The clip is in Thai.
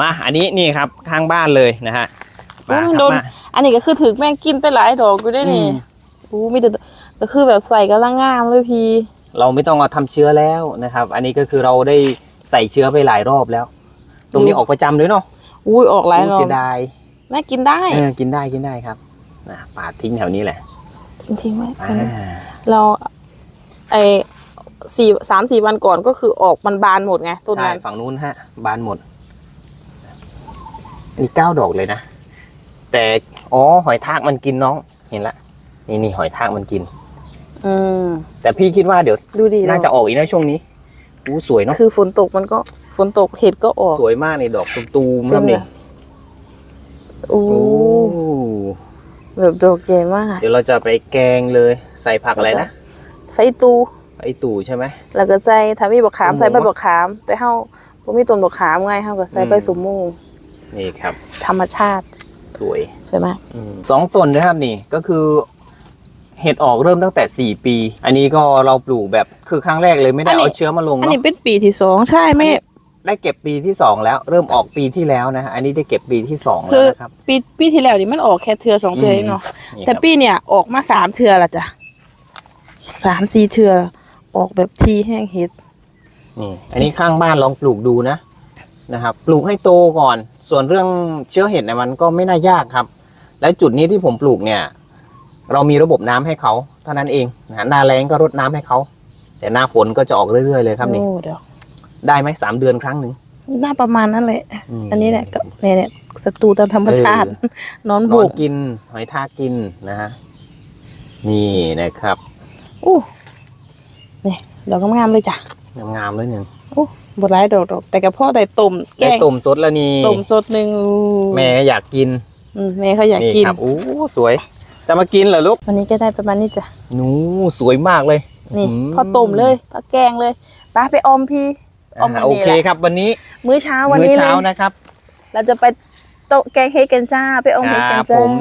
มาอันนี้นี่ครับข้างบ้านเลยนะฮะมาครับโดนมาอันนี้ก็คือถือแม่งกินไปหลายดอกกูได้นี่อืมอู้มีแต่ก็คือแบบใส่กำลังงามเลยพี่ เราไม่ต้องเอาทำเชื้อแล้วนะครับ อันนี้ก็คือเราได้ใส่เชื้อไปหลายรอบแล้ว ตรงนี้ออกประจำเลยเนาะอุ้ยออกหลายดอกเสียดายแม่กินได้เออกินได้กินได้ครับนะปาดทิ้งแถวนี้แหละ ทิ้งๆไว้อ่าเราไอสี่สามสี่วันก่อนก็คือออกมันบานหมดไงต้นใช่นั้นฝั่งนู้นฮะ บานหมด มีเก้าดอกเลยนะ แต่อ๋อหอยทากมันกินน้อง เห็นละนี่นี่หอยทากมันกิน อืม แต่พี่คิดว่าเดี๋ยวดูดีน่าจะออกอีกนะช่วงนี้อู้สวยเนาะคือฝนตกมันก็ฝนตกเห็ดก็ออก สวยมากในดอกตูมๆครับเป็นไงนี่อู้โอ้แบบดอกใหญ่มาก เดี๋ยวเราจะไปแกงเลย ใส่ผักอะไรนะไฟตูไอตู่ใช่ไหมแล้วก็ใส่ถ้ามีบักขามสมมุติใส่ใบบักขาม แต่เฮาบ่มีต้นบักขามไงเฮาก็ใส่อืมใบสมมู นี่ครับ ธรรมชาติสวยใช่ไหมอืมสองต้นนะครับนี่ก็คือ เห็ดออกเริ่มตั้งแต่สี่ปี อันนี้ก็เราปลูกแบบคือครั้งแรกเลยไม่ได้เอาเชื้อมาลงอันเนาะนี้เป็นปีที่สองใช่ไหมได้เก็บปีที่สองแล้ว เริ่มออกปีที่แล้วนะฮะอันนี้ได้เก็บปีที่สองคืแล้วอ นะครับ ปีปีที่แล้วนี่มันออกแค่เทือสองเทือเองเนาะนี่แต่ครับปีเนี่ยออกมาสามเทือละจ้ะสามสี่เทือออกแบบทีแห้งเห็ดนี่อันนี้ข้างบ้านลองปลูกดูนะ นะครับ ปลูกให้โตก่อน ส่วนเรื่องเชื้อเห็ดเนี่ยมันก็ไม่น่ายากครับ แล้วจุดนี้ที่ผมปลูกเนี่ย เรามีระบบน้ำให้เขาเท่านั้นเองนะฮะหน้าแรงก็รดน้ำให้เขาแต่หน้าฝนก็จะออกเรื่อยๆเลยครับนี่โอ้เดี๋ยวได้ไหมสามเดือนครั้งหนึ่งหน้าประมาณนั้นแหละมอันนี้แหละก็เนี่ยเนี่ยศัตรูตามธรรมชาติ นอนนบุอนกกิน หอยทากกินนะฮะนี่นะครับอู้นี่ดอกงามๆเลยจ้ะ งามๆเลยหนึ่งอู้บดร้ายดอกดอกแต่กับพ่อได้ต้มแกได้งต้มสดแล้วนี่ต้มสดหนึ่งอู้แม่อยากกินอืมแม่เขาอยากกินครับอู้สวย จะมากินเหรอลูกวันนี้ก็ได้ประมาณนี้จ้ะหนูสวยมากเลยนี่มพอต้มเลยพอแกงเลยป้าไปออมพี่ออมอ่าวันโอนี้เคแหละครับ วันนี้มื้อเช้าวันมื้อนี้เลเช้ายนะครับ เราจะไปโต๊ะแกงเฮ็ดกันจ้า ไปออมเฮ็ดกันครับจ้า ผม